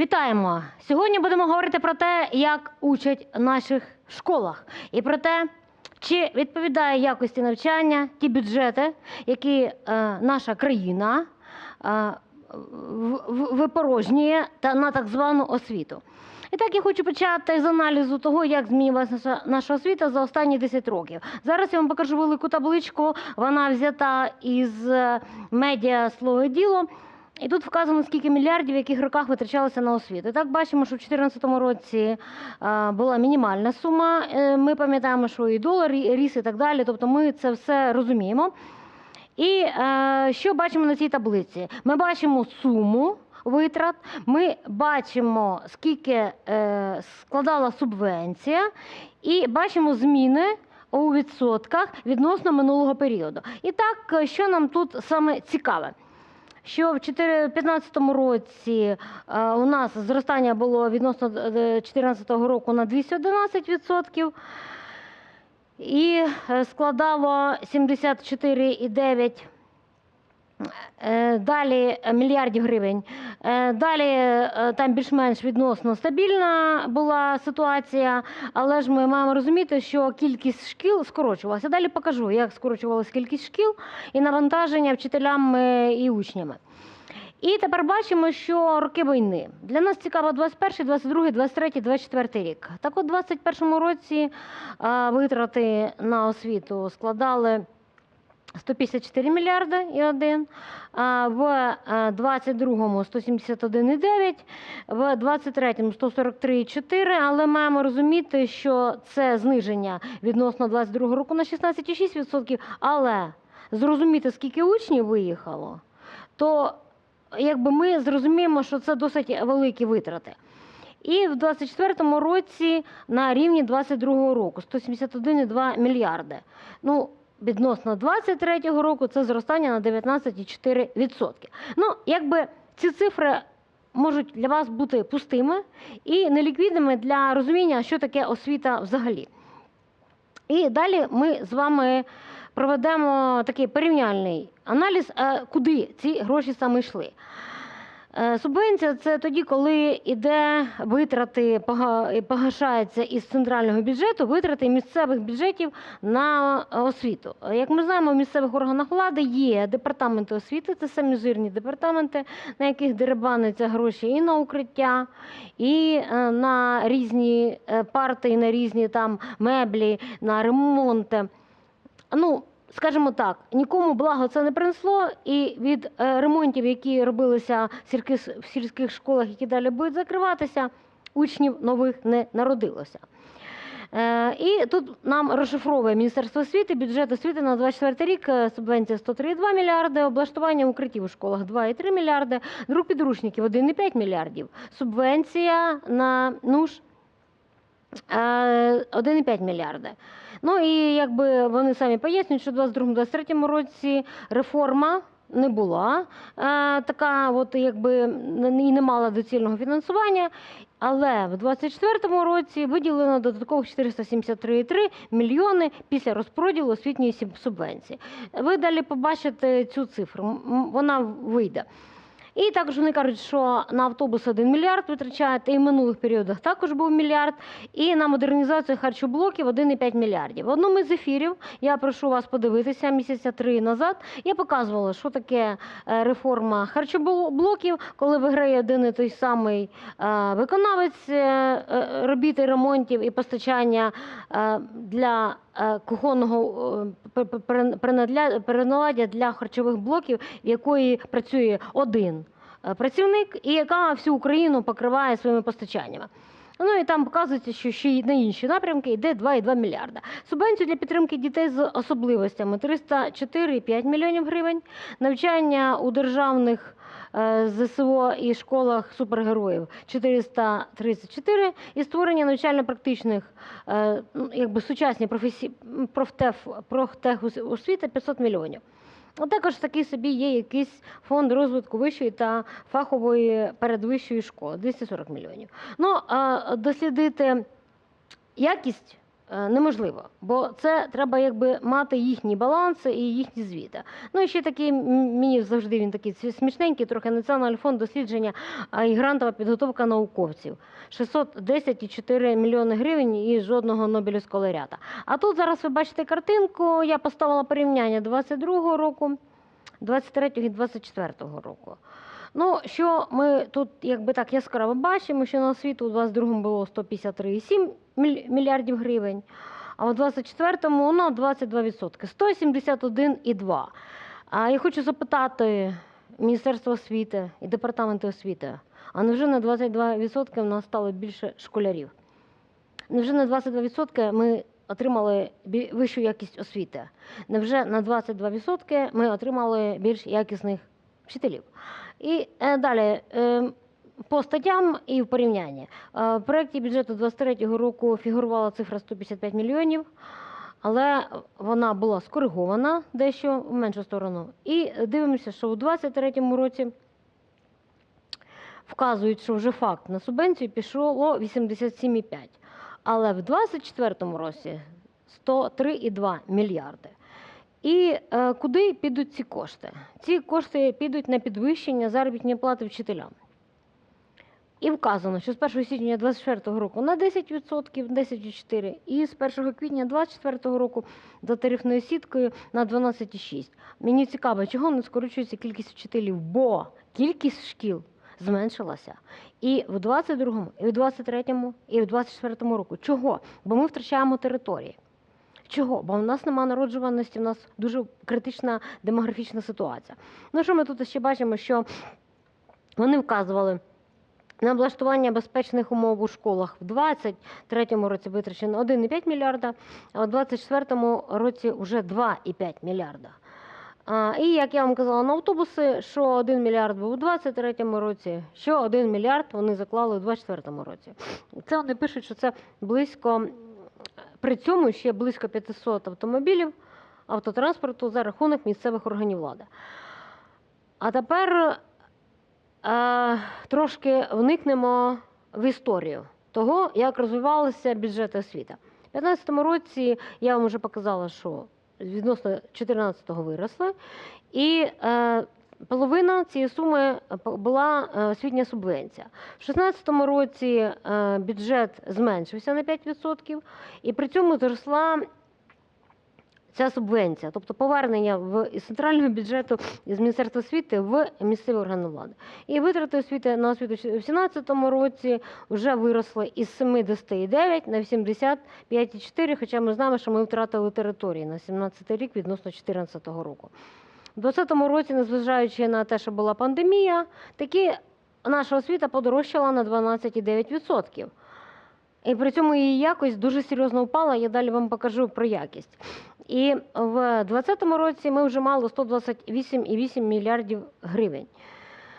Вітаємо! Сьогодні будемо говорити про те, як учать в наших школах, і про те, чи відповідає якості навчання ті бюджети, які е, наша країна е, випорожнює та на так звану освіту. І так я хочу почати з аналізу того, як змінилася наша, наша освіта за останні 10 років. Зараз я вам покажу велику табличку. Вона взята із е, медіа слово діло. І тут вказано, скільки мільярдів в яких роках витрачалося на освіту. І так бачимо, що в 2014 році а, була мінімальна сума. Е, Ми пам'ятаємо, що і долар і ріс, і так далі. Тобто ми це все розуміємо. І е, що бачимо на цій таблиці? Ми бачимо суму витрат, ми бачимо, скільки е, складала субвенція, і бачимо зміни. У відсотках відносно минулого періоду. І так, е, що нам тут саме цікаве? Що в 2015 році е, у нас зростання було відносно 2014 року на 211% і е, складало 74,9 е, далі е, мільярдів гривень. Е, Далі е, там більш-менш відносно стабільна була ситуація, але ж ми маємо розуміти, що кількість шкіл скорочувалася. Далі покажу, як скорочувалася кількість шкіл і навантаження вчителями і учнями. І тепер бачимо, що роки війни. Для нас цікаво 21, 22, 23, 24 рік. Так от, у 21 році витрати на освіту складали 154 мільярди і один, а в е, 22-му 171,9, в 23-му 143,4, але маємо розуміти, що це зниження відносно 22-го року на 16,6%, але зрозуміти, скільки учнів виїхало, то якби ми зрозуміємо, що це досить великі витрати. І в 24-му році на рівні 22-го року 171,2 мільярди. Ну, відносно 23-го року це зростання на 19,4%. Ну, якби ці цифри можуть для вас бути пустими і неліквідними для розуміння, що таке освіта взагалі. І далі ми з вами проведемо такий порівняльний аналіз, е, куди ці гроші саме йшли. Е, Субвенція це тоді, коли йде витрати, пога- погашаються із центрального бюджету, витрати місцевих бюджетів на освіту. Як ми знаємо, в місцевих органах влади є департаменти освіти, це самізирні департаменти, на яких деребаниться гроші і на укриття, і е, на різні е, парти, і на різні там меблі, на ремонти. Ну, скажімо так, нікому благо це не принесло, і від е, ремонтів, які робилися в сільських, школах, які далі будуть закриватися, учнів нових не народилося. Е, і тут нам розшифровує Міністерство освіти, бюджет освіти на 24 рік, е, субвенція 103,2 мільярди, облаштування укриттів у школах 2,3 мільярди, друк підручників 1,5 мільярдів, субвенція на НУШ е, 1,5 мільярди. Ну і якби вони самі пояснюють, що в 22-23 році реформа не була е, така, от якби і не мала доцільного фінансування. Але в 24-му році виділено додатково 473,3 мільйони після розподілу освітньої субвенції. Ви далі побачите цю цифру, вона вийде. І також вони кажуть, що на автобус 1 мільярд витрачають, і в минулих періодах також був мільярд, і на модернізацію харчоблоків 1,5 мільярдів. В одному із ефірів я прошу вас подивитися місяця три назад. Я показувала, що таке е, реформа харчоблоків, коли виграє один і той самий е, виконавець е, робіт і ремонтів і постачання для кухонного приналаддя для харчових блоків, в якої працює один працівник, і яка всю Україну покриває своїми постачаннями. Ну і там показується, що ще й на інші напрямки йде 2,2 мільярда. Субвенцію для підтримки дітей з особливостями 304,5 мільйонів гривень. Навчання у державних е, ЗСО і школах супергероїв 434 і створення навчально-практичних е, ну, якби сучасні професі... профтех освіти 500 мільйонів. А також такий собі є якийсь фонд розвитку вищої та фахової передвищої школи 240 мільйонів. Ну, дослідити якість неможливо, бо це треба якби мати їхні баланси і їхні звіти. Ну і ще такий мені завжди він такий смішненький, трохи Національний фонд дослідження і грантова підготовка науковців. 610,4 мільйони гривень і жодного Нобелівського лауреата. А тут зараз ви бачите картинку. Я поставила порівняння 22-го року, 23-го і 24-го року. Ну, що ми тут якби так яскраво бачимо, що на освіту у 22-му було 153,7 мільярдів гривень, а у 24-му ну, 22%, 171,2. А я хочу запитати Міністерство освіти і департаменти освіти, а невже на 22% в нас стало більше школярів? Невже на 22% ми отримали вищу якість освіти? Невже на 22% ми отримали більш якісних вчителів? І е, далі е, по статтям і в порівнянні. Е, в проєкті бюджету 23-го року фігурувала цифра 155 мільйонів, але вона була скоригована дещо в меншу сторону. І дивимося, що у 23-му році вказують, що вже факт на субвенцію пішло 87,5. Але в 24-му році 103,2 мільярди. І е, куди підуть ці кошти? Ці кошти підуть на підвищення заробітної плати вчителям. І вказано, що з 1 січня 2024 року на 10%, 10,4%, і з 1 квітня 2024 року за тарифною сіткою на 12,6%. Мені цікаво, чого не скорочується кількість вчителів, бо кількість шкіл зменшилася. І в 22-му, і в 23-му, і в 24-му року. Чого? Бо ми втрачаємо території. Чого? Бо в нас нема народжуваності, в нас дуже критична демографічна ситуація. Ну що ми тут ще бачимо, що вони вказували на облаштування безпечних умов у школах в 23-му році витрачено 1,5 мільярда, а у 24-му році вже 2,5 мільярда. А, і як я вам казала, на автобуси, що 1 мільярд був у 23-му році, що 1 мільярд вони заклали у 24-му році. Це вони пишуть, що це близько при цьому ще близько 500 автомобілів автотранспорту за рахунок місцевих органів влади. А тепер е, трошки вникнемо в історію того, як розвивалися бюджети освіти. У 2015 році я вам вже показала, що відносно 2014-го виросли, і е, половина цієї суми е, була е, освітня субвенція. В 2016 році е, бюджет зменшився на 5%, і при цьому зросла ця субвенція, тобто повернення в центрального бюджету із Міністерства освіти в місцеві органи влади. І витрати освіти на освіту в 2017 році вже виросли із 79 на 85,4, хоча ми знаємо, що ми втратили території на 17 рік відносно 2014 року. У 2020 році, незважаючи на те, що була пандемія, таки наша освіта подорожчала на 12,9%. І при цьому її якість дуже серйозно впала. Я далі вам покажу про якість. І в 2020 році ми вже мали 128,8 мільярдів гривень.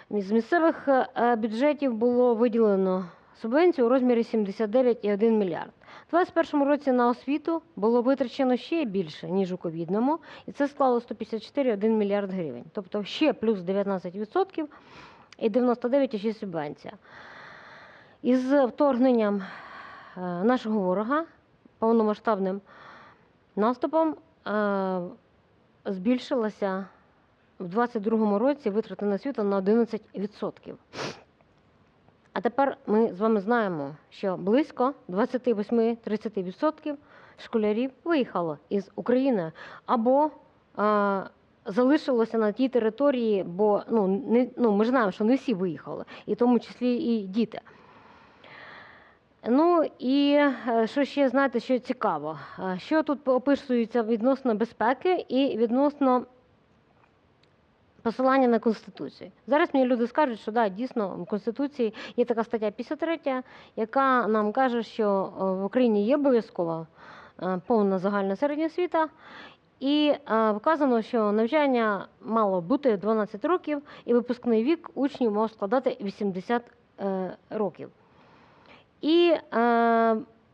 З місцевих е, бюджетів було виділено субвенцію у розмірі 79,1 мільярд. У 2021 році на освіту було витрачено ще більше, ніж у ковідному, і це склало 154,1 мільярд гривень. Тобто ще плюс 19% і 99,6 субвенція. Із вторгненням е, нашого ворога повномасштабним наступом е, збільшилася в 2022 році витрати на освіту на 11%. А тепер ми з вами знаємо, що близько 28-30% школярів виїхало із України або е, залишилося на тій території, бо ну, не, ну, ми ж знаємо, що не всі виїхали, і в тому числі і діти. Ну і е, що ще знаєте, що цікаво, Е, що тут описується відносно безпеки і відносно посилання на Конституцію. Зараз мені люди скажуть, що да, дійсно в Конституції є така стаття 53, яка нам каже, що е, в Україні є обов'язкова е, повна загальна середня освіта. І е, вказано, що навчання мало бути 12 років, і випускний вік учнів мав складати 80 е, років. І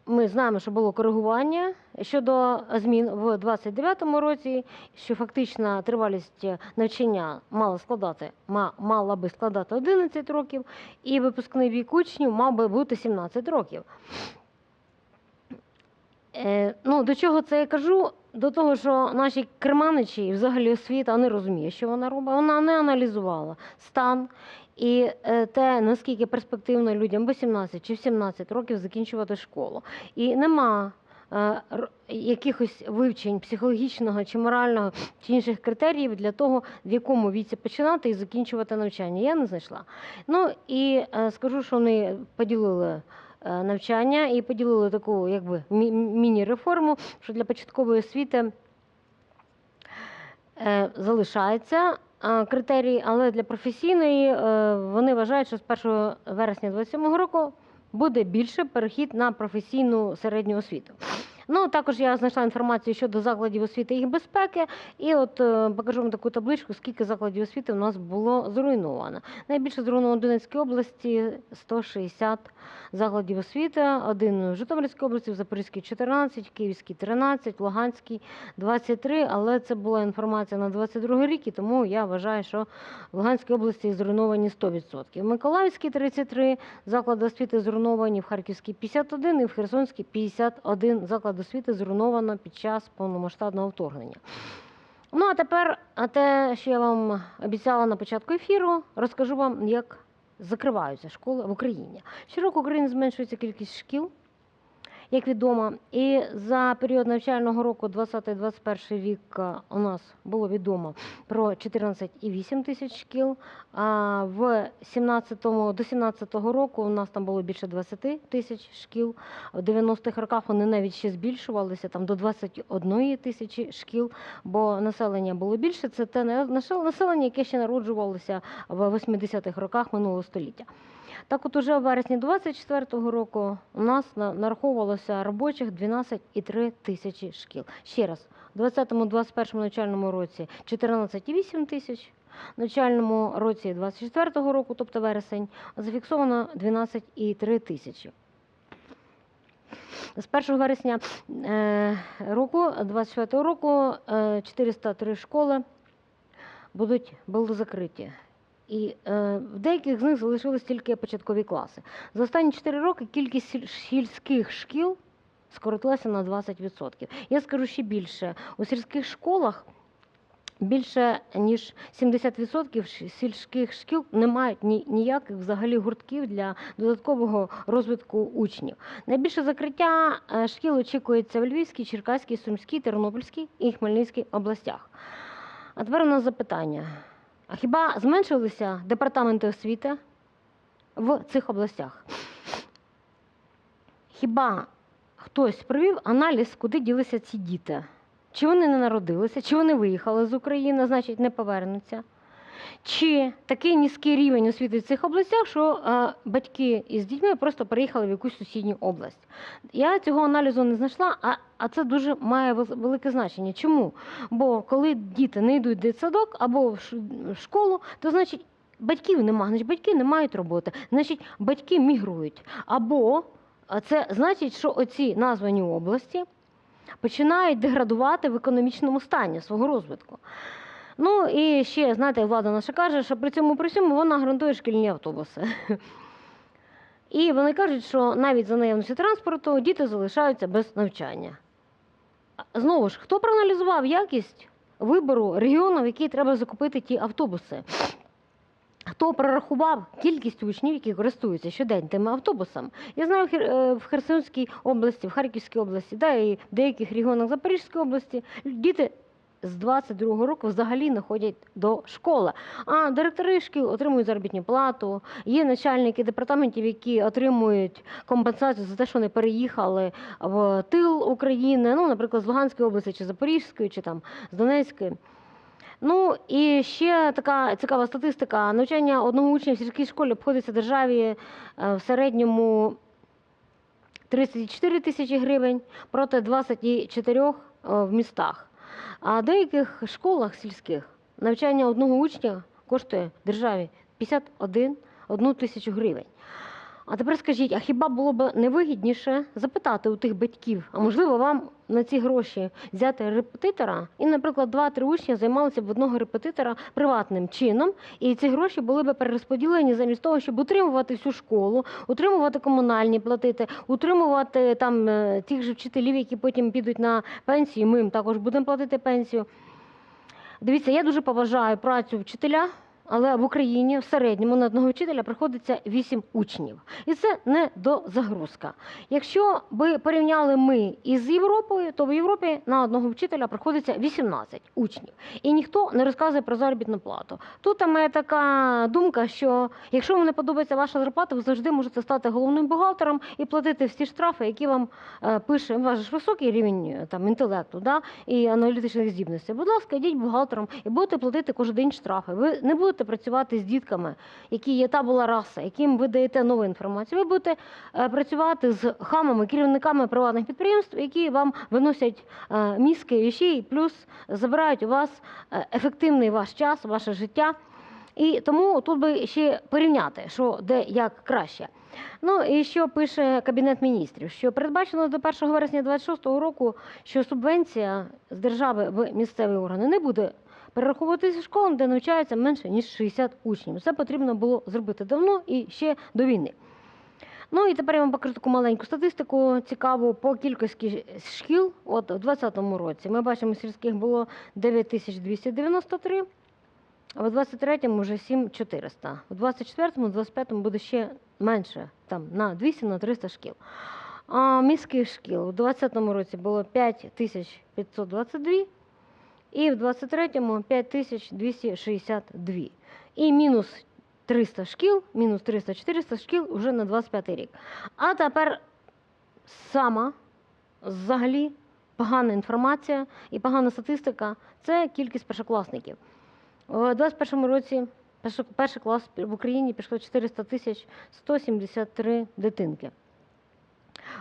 ми знаємо, що було коригування щодо змін в 29-му році, що фактична тривалість навчання мала складати, мала би складати 11 років, і випускний вік учнів мав би бути 17 років. Е, ну, до чого це я кажу? До того, що наші керманичі і взагалі освіта не розуміє, що вона робить. Вона не аналізувала стан і е, те, наскільки перспективно людям 18 чи в 17 років закінчувати школу. І нема е, якихось вивчень психологічного чи морального чи інших критеріїв для того, в якому віці починати і закінчувати навчання. Я не знайшла. Ну і е, скажу, що вони поділили навчання і поділили таку якби мі- міні-реформу, що для початкової освіти е, залишається е, критерій, але для професійної е, вони вважають, що з 1 вересня 2027 року буде більше перехід на професійну середню освіту. Ну, також я знайшла інформацію щодо закладів освіти і їх безпеки, і от е, покажу вам таку табличку, скільки закладів освіти у нас було зруйновано. Найбільше зруйновано в Донецькій області 160 закладів освіти, один в Житомирській області, в Запорізькій 14, в Київській 13, в Луганській 23, але це була інформація на 22 рік, і тому я вважаю, що в Луганській області зруйновані 100%. В Миколаївській 33 заклади освіти зруйновані, в Харківській 51 і в Херсонській 51 заклад освіти зруйновано під час повномасштабного вторгнення. Ну а тепер а те, що я вам обіцяла на початку ефіру, розкажу вам, як закриваються школи в Україні. Щороку в Україні зменшується кількість шкіл, як відомо. І за період навчального року 20-21 рік е, у нас було відомо про 14,8 тисяч шкіл. А в 17 до 17 року у нас там було більше 20 тисяч шкіл. В 90-х роках вони навіть ще збільшувалися там до 21 тисячі шкіл, бо населення було більше. Це те населення, яке ще народжувалося в 80-х роках минулого століття. Так от уже в вересні 24-го року у нас нараховувалося робочих 12,3 тисячі шкіл. Ще раз, у 20-21 навчальному році 14,8 тисяч, в навчальному році 24-го року, тобто вересень, зафіксовано 12,3 тисячі. З 1 вересня е, року, 24 року, е, 403 школи будуть були закриті. І е, в деяких з них залишились тільки початкові класи. За останні 4 роки кількість сіль- сільських шкіл скоротилася на 20%. Я скажу ще більше. У сільських школах більше ніж 70% сільських шкіл не мають ні, ніяких взагалі гуртків для додаткового розвитку учнів. Найбільше закриття е, шкіл очікується в Львівській, Черкаській, Сумській, Тернопільській і Хмельницькій областях. А тепер у нас запитання. Хіба зменшилися департаменти освіти в цих областях? Хіба хтось провів аналіз, куди ділися ці діти? Чи вони не народилися, чи вони виїхали з України, значить не повернуться? Чи такий низький рівень освіти в цих областях, що е, батьки із дітьми просто переїхали в якусь сусідню область? Я цього аналізу не знайшла, а, а це дуже має велике значення. Чому? Бо коли діти не йдуть в дитсадок або в школу, то значить батьків немає, значить батьки не мають роботи, значить батьки мігрують. Або це значить, що оці названі області починають деградувати в економічному стані свого розвитку. Ну і ще, знаєте, влада наша каже, що при цьому при всьому вона гарантує шкільні автобуси. І вони кажуть, що навіть за наявності транспорту діти залишаються без навчання. Знову ж, хто проаналізував якість вибору регіону, в який треба закупити ті автобуси? Хто прорахував кількість учнів, які користуються щодень тими автобусами? Я знаю е, в Херсонській області, в Харківській області, да, і в деяких регіонах Запорізької області діти з 22-го року взагалі не ходять до школи. А директори шкіл отримують заробітну плату. Є начальники департаментів, які отримують компенсацію за те, що вони переїхали в тил України, ну, наприклад, з Луганської області, чи Запорізької, чи там з Донецької. Ну і ще така цікава статистика. Навчання одного учня в сільській школі обходиться державі е, в середньому 34 тисячі гривень проти 24 е, в містах. А в деяких школах сільських навчання одного учня коштує державі 51 одну тисячу гривень. А тепер скажіть, а хіба було б невигідніше запитати у тих батьків, а можливо вам на ці гроші взяти репетитора, і, наприклад, два-три учні займалися б одного репетитора приватним чином, і ці гроші були б перерозподілені замість того, щоб утримувати всю школу, утримувати комунальні платити, утримувати там е, тих же вчителів, які потім підуть на пенсію. Ми їм також будемо платити пенсію. Дивіться, я дуже поважаю працю вчителя, але в Україні в середньому на одного вчителя приходиться 8 учнів. І це не до загрузка. Якщо ви порівняли ми із Європою, то в Європі на одного вчителя приходиться 18 учнів. І ніхто не розказує про заробітну плату. Тут мене така думка, що якщо вам не подобається ваша зарплата, ви завжди можете стати головним бухгалтером і платити всі штрафи, які вам е, пише ж високий рівень е, там інтелекту, да, і аналітичних здібностей. Будь ласка, йдіть бухгалтером і будете платити кожен день штрафи. Ви не будете працювати з дітками, які є та була раса, яким ви даєте нову інформацію. Ви будете е, працювати з хамами, керівниками приватних підприємств, які вам виносять е, мізки і ще й плюс забирають у вас е, ефективний ваш час, ваше життя. І тому тут би ще порівняти, що де як краще. Ну і що пише Кабінет міністрів, що передбачено до 1 вересня 2026 року, що субвенція з держави в місцеві органи не буде перераховуватися школам, де навчається менше ніж 60 учнів. Це потрібно було зробити давно і ще до війни. Ну і тепер я вам покажу таку маленьку статистику цікаву по кількості шкіл. От у 2020 році ми бачимо, сільських було 9293, а в 23-му вже 7400. У 24-му, 25-му буде ще менше, там на 200 на 300 шкіл. А міських шкіл у 20-му році було 5522 і в 23-му 5262. І мінус 300 шкіл, мінус 300-400 шкіл вже на 25 рік. А тепер сама взагалі погана інформація і погана статистика це кількість першокласників. У 21 році перший клас в Україні пішло 400 тисяч 173 дитинки.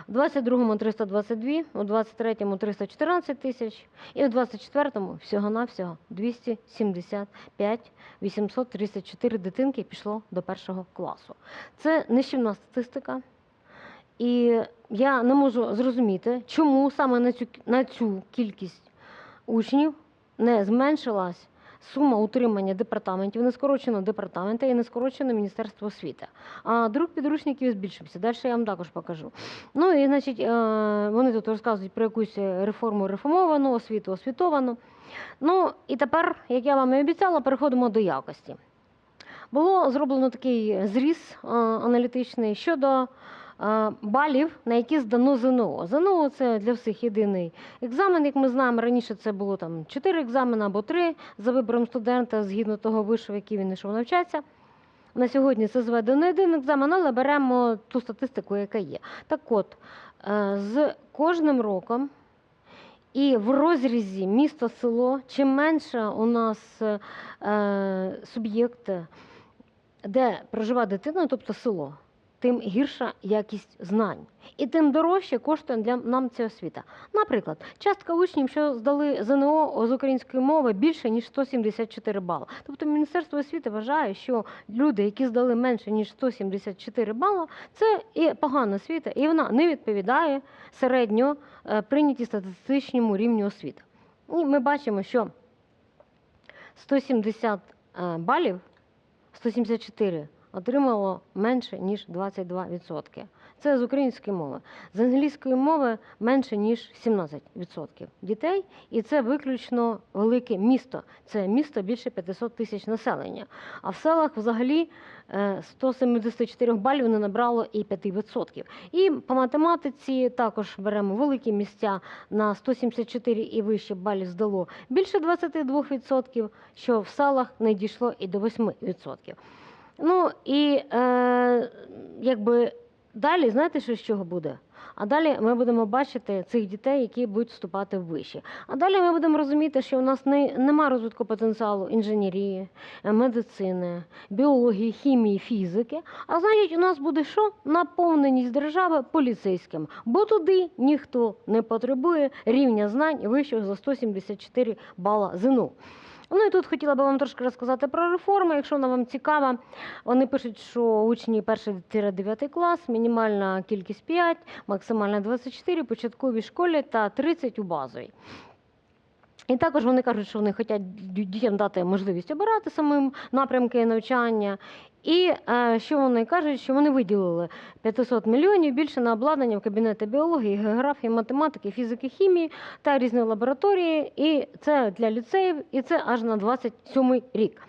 У 22-му 322, у 23-му 314 тисяч і у 24-му всього-навсього 275 834 дитинки пішло до першого класу. Це нищівна статистика. І я не можу зрозуміти, чому саме на цю, на цю кількість учнів не зменшилась сума утримання департаментів, не скорочено департаменти і не скорочено Міністерство освіти. А друг підручників збільшився. Далі я вам також покажу. Ну і значить, е, вони тут розказують про якусь реформу реформовану, освіту освітовану. Ну і тепер, як я вам і обіцяла, переходимо до якості. Було зроблено такий зріз е, аналітичний щодо балів, на які здано ЗНО. ЗНО це для всіх єдиний екзамен. Як ми знаємо, раніше це було там 4 екзамени або 3 за вибором студента згідно того вишу, який він йшов навчатися. На сьогодні це зведено один екзамен, але беремо ту статистику, яка є. Так от, е, з кожним роком і в розрізі місто-село, чим менше у нас е, суб'єкт, де проживає дитина, тобто село, тим гірша якість знань. І тим дорожче коштує для нам ця освіта. Наприклад, частка учнів, що здали ЗНО з української мови, більше ніж 174 бали. Тобто Міністерство освіти вважає, що люди, які здали менше ніж 174 бали, це і погана освіта, і вона не відповідає середньо е, прийнятій статистичному рівню освіти. І ми бачимо, що 170 е, балів, 174 отримало менше, ніж 22%. Це з української мови. З англійської мови менше, ніж 17% дітей. І це виключно велике місто. Це місто більше 500 тисяч населення. А в селах взагалі е, 174 балів не набрало і 5%. І по математиці також беремо великі місця на 174 і вище балів здало більше 22%, що в селах не дійшло і до 8%. Ну і е, якби далі, знаєте, що з чого буде? А далі ми будемо бачити цих дітей, які будуть вступати в виші. А далі ми будемо розуміти, що у нас не, нема розвитку потенціалу інженерії, е, медицини, біології, хімії, фізики. А значить, у нас буде що? Наповненість держави поліцейським, бо туди ніхто не потребує рівня знань вищого за 174 бала ЗНО. Ну і тут хотіла би вам трошки розказати про реформи, якщо вона вам цікава. Вони пишуть, що учні 1-9 клас, мінімальна кількість 5, максимальна 24, початковій школі та 30 у базовій. І також вони кажуть, що вони хочуть дітям дати можливість обирати самим напрямки навчання. І е, що вони кажуть, що вони виділили 500 мільйонів більше на обладнання в кабінети біології, географії, математики, фізики, хімії та різні лабораторії. І це для ліцеїв, і це аж на 27 рік.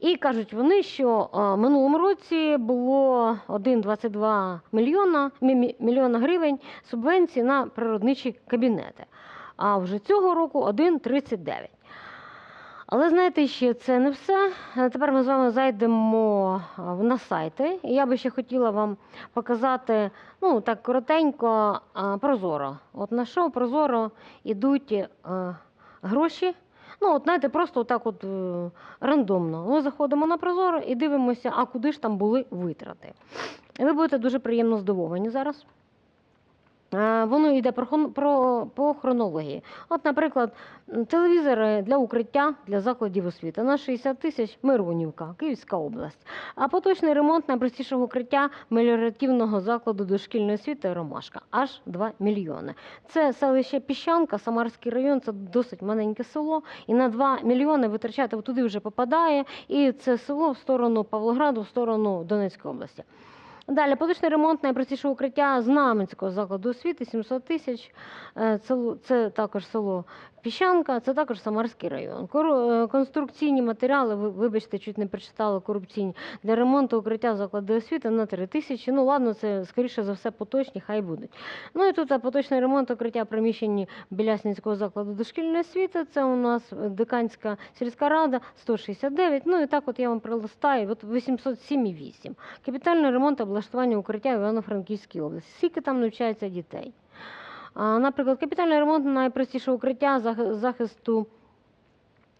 І кажуть вони, що е, минулому році було 1,22 мільйона, мі- мі- мільйона гривень субвенцій на природничі кабінети. А вже цього року 1,39. Але знаєте, ще це не все. Е, Тепер ми з вами зайдемо е, на сайти. І я би ще хотіла вам показати, ну так коротенько, е, прозоро. От на що прозоро йдуть гроші. Ну, от знаєте, просто отак от рандомно. Ми заходимо на прозоро і дивимося, а куди ж там були витрати. Ви будете дуже приємно здивовані зараз. Воно йде про, по хронології. От, наприклад, телевізори для укриття для закладів освіти на 60 тисяч Миронівка, Київська область. А поточний ремонт найпростішого укриття меліоративного закладу дошкільної освіти Ромашка аж 2 мільйони. Це селище Піщанка, Самарський район, це досить маленьке село. І на 2 мільйони витрачати туди вже попадає. І це село в сторону Павлограду, в сторону Донецької області. Далі поточний ремонт найпростішого укриття Знаменського закладу освіти 700 тисяч. Е, Це, також село Піщанка, це також Самарський район. Е, Конструкційні матеріали, вибачте, чуть не прочитала корупційні для ремонту укриття закладу освіти на 3 тисячі. Ну ладно, це скоріше за все поточні, хай будуть. Ну і тут е, поточний ремонт укриття приміщенні Білясненського закладу дошкільної освіти. Це у нас Диканська сільська рада 169. Ну і так от я вам прилистаю, от 807,8. Капітальний ремонт облаштування укриття в Івано-Франківській області. Скільки там навчається дітей? Наприклад, капітальний ремонт найпростішого укриття захисту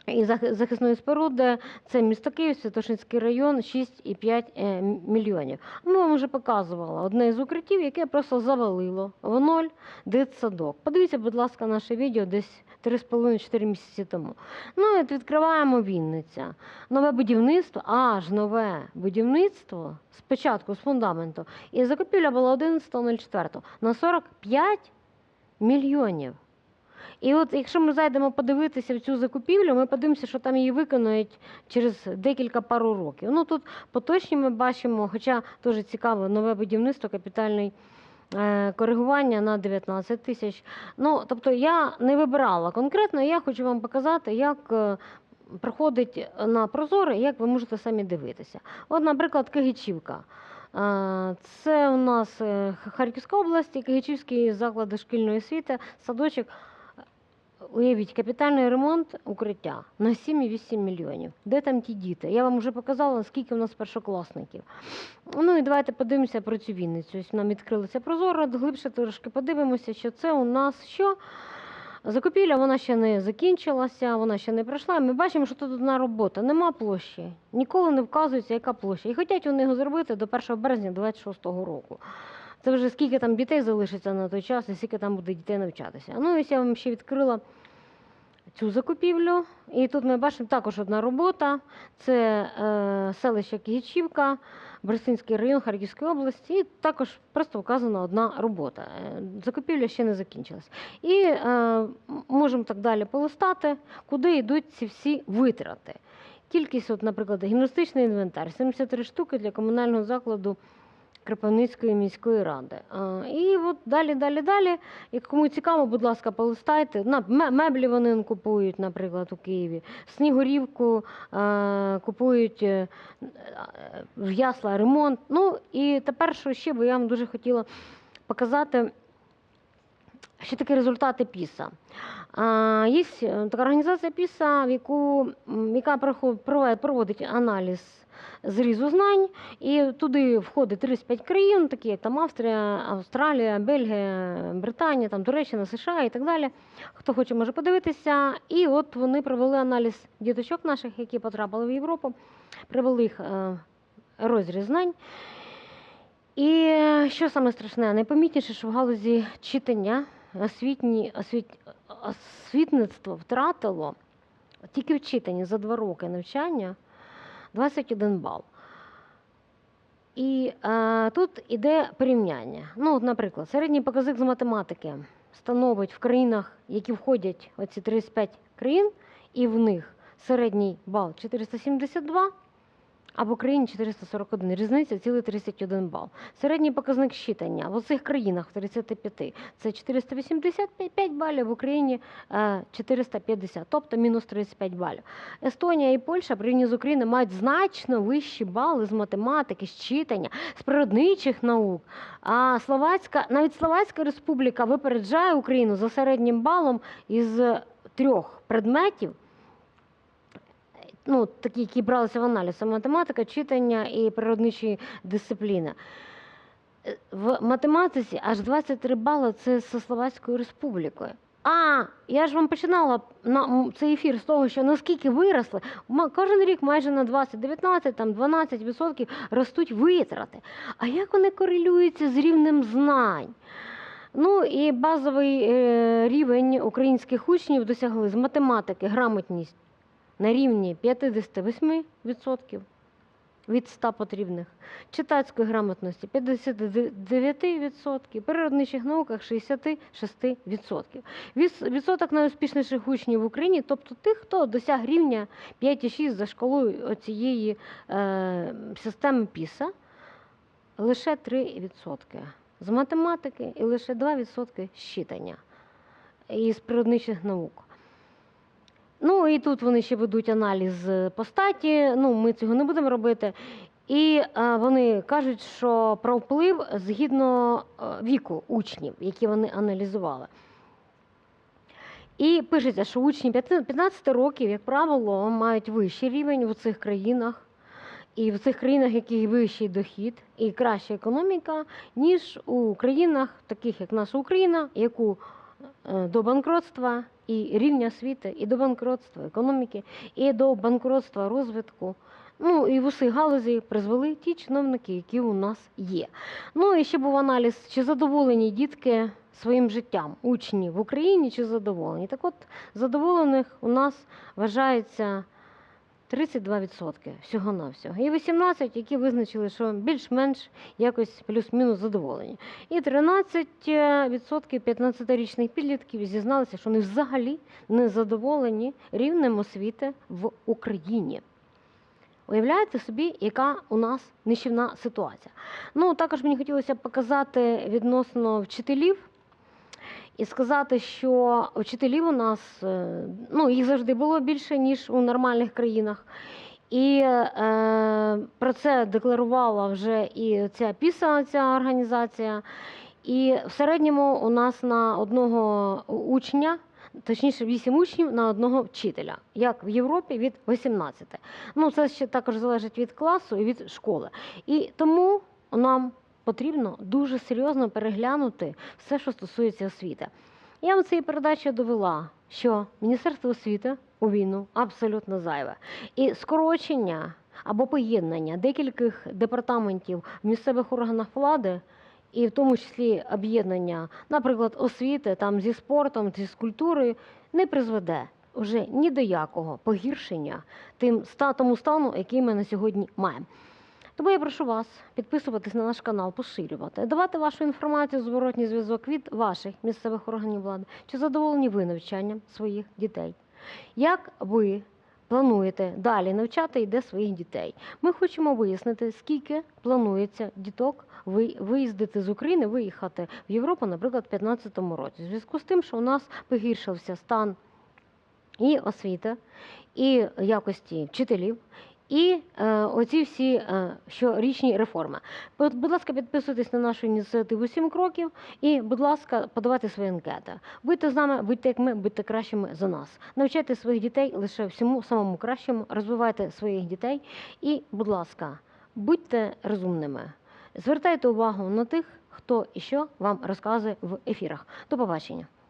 і захисної споруди це місто Київ, Святошинський район, 6,5 е, мільйонів. Ми вам вже показували одне з укриттів, яке просто завалило в ноль дитсадок. Подивіться, будь ласка, наше відео десь 3,5-4 місяці тому. Ну от відкриваємо Вінниця. Нове будівництво, аж нове будівництво спочатку з фундаменту. І закупівля була 11.04 на 45 мільйонів. І от якщо ми зайдемо подивитися в цю закупівлю, ми подивимося, що там її виконують через декілька пару років. Ну тут поточні ми бачимо, хоча дуже цікаво, нове будівництво, капітальний коригування на 19 тисяч. Ну, тобто я не вибирала конкретно, я хочу вам показати, як. е, Проходить на прозоре, як ви можете самі дивитися. От, наприклад, Кигичівка. Е, Це у нас е, Харківська область, Кигичівські заклади шкільної освіти, садочок. Уявіть, капітальний ремонт укриття на 7,8 мільйонів. Де там ті діти? Я вам вже показала, скільки у нас першокласників. Ну і давайте подивимося про цю Вінницю. Ось нам відкрилося прозоро, глибше трошки подивимося, що це у нас що. Закупівля вона ще не закінчилася, вона ще не пройшла. Ми бачимо, що тут одна робота, нема площі. Ніколи не вказується, яка площа. І хочуть вони його зробити до 1 березня 2026 року. Це вже скільки там дітей залишиться на той час і скільки там буде дітей навчатися. Ну, ось я вам ще відкрила цю закупівлю. І тут ми бачимо також одна робота. Це е, селище Кігічівка, Берестинський район Харківської області. І також просто вказана одна робота. Е, Закупівля ще не закінчилась. І е, можемо так далі полистати, куди йдуть ці всі витрати. Кількість, от, наприклад, гімнастичний інвентар 73 штуки для комунального закладу Кропивницької міської ради. І от далі, далі, далі. Як кому цікаво, будь ласка, полистайте. Меблі вони купують, наприклад, у Києві. Снігурівку купують е, в ясла ремонт. Ну і тепер, що ще, бо я вам дуже хотіла показати. Що такі результати ПІСа? Є е, така організація ПІСа, в яку, яка проводить аналіз зрізу знань, і туди входить 35 країн, такі як там Австрія, Австралія, Бельгія, Британія, там Туреччина, США і так далі. Хто хоче, може подивитися. І от вони провели аналіз діточок наших, які потрапили в Європу, провели їх е, розріз знань. І е, що саме страшне, найпомітніше, що в галузі читання освітні, освіт, освітництво втратило тільки в читанні за два роки навчання 21 бал. І е, тут іде порівняння. Ну, от, наприклад, середній показник з математики становить в країнах, які входять оці 35 країн, і в них середній бал 472, а в Україні 441. Різниця цілий 31 бал. Середній показник щитання в оцих країнах в 35 це 485 балів, в Україні е, 450, тобто мінус 35 балів. Естонія і Польща порівняно з Україною мають значно вищі бали з математики, з читання, з природничих наук. А Словацька, навіть Словацька республіка випереджає Україну за середнім балом із трьох предметів. Ну, такі, які бралися в аналіз, математика, читання і природничі дисципліни. Е, В математиці аж 23 бали це зі Словацькою республікою. А, я ж вам починала на цей ефір з того, що наскільки виросли, кожен рік майже на 20, 19, там 12% ростуть витрати. А як вони корелюються з рівнем знань? Ну і базовий е, рівень українських учнів досягли з математики, грамотність на рівні 58% від 100 потрібних, читацької грамотності 59%, природничих науках 66%. Віс- Відсоток найуспішніших учнів в Україні, тобто тих, хто досяг рівня 5,6 за шкалою оцієї е, системи ПІСА, лише 3% з математики і лише 2% з читання із природничих наук. Ну і тут вони ще ведуть аналіз е, по статі. Ну, ми цього не будемо робити. І е, вони кажуть, що про вплив згідно е, віку учнів, які вони аналізували. І пишеться, що учні 15 15 років, як правило, мають вищий рівень у цих країнах, і в цих країнах, в яких вищий дохід і краща економіка, ніж у країнах, таких як наша Україна, яку е, до банкротства і рівня освіти, і до банкротства економіки, і до банкротства розвитку. Ну і в усіх галузі призвели ті чиновники, які у нас є. Ну і ще був аналіз, чи задоволені дітки своїм життям, учні в Україні, чи задоволені. Так от задоволених у нас вважається 32% всього-навсього. І 18, які визначили, що більш-менш якось плюс-мінус задоволені. І 13% 15-річних підлітків зізналися, що вони взагалі не задоволені рівнем освіти в Україні. Уявляєте собі, яка у нас нищівна ситуація. Ну, також мені хотілося показати відносно вчителів і сказати, що вчителів у нас е, ну, їх завжди було більше, ніж у нормальних країнах. І е, про це декларувала вже і ця піса, ця організація. І в середньому у нас на одного учня, точніше, 8 учнів на одного вчителя, як в Європі від 18. Ну, це ще також залежить від класу і від школи. І тому нам потрібно дуже серйозно переглянути все, що стосується освіти. Я вам цією передачею довела, що Міністерство освіти у війну абсолютно зайве. І скорочення або поєднання декількох департаментів в місцевих органах влади, і в тому числі об'єднання, наприклад, освіти там зі спортом, зі культурою, не призведе вже ні до якого погіршення тим тому стану, який ми на сьогодні маємо. Тому я прошу вас підписуватись на наш канал, поширювати, давати вашу інформацію, зворотній зв'язок від ваших місцевих органів влади. Чи задоволені ви навчанням своїх дітей? Як ви плануєте далі навчати і де своїх дітей? Ми хочемо вияснити, скільки планується діток ви- виїздити з України, виїхати в Європу, наприклад, у 2015 році. В зв'язку з тим, що у нас погіршився стан і освіти, і якості вчителів, і е, оці всі е, щорічні реформи. Будь, ласка, підписуйтесь на нашу ініціативу «7 кроків і, будь ласка, подавайте свої анкети. Будьте з нами, будьте як ми, будьте кращими за нас. Навчайте своїх дітей лише всьому самому кращому, розвивайте своїх дітей і, будь ласка, будьте розумними. Звертайте увагу на тих, хто і що вам розказує в ефірах. До побачення.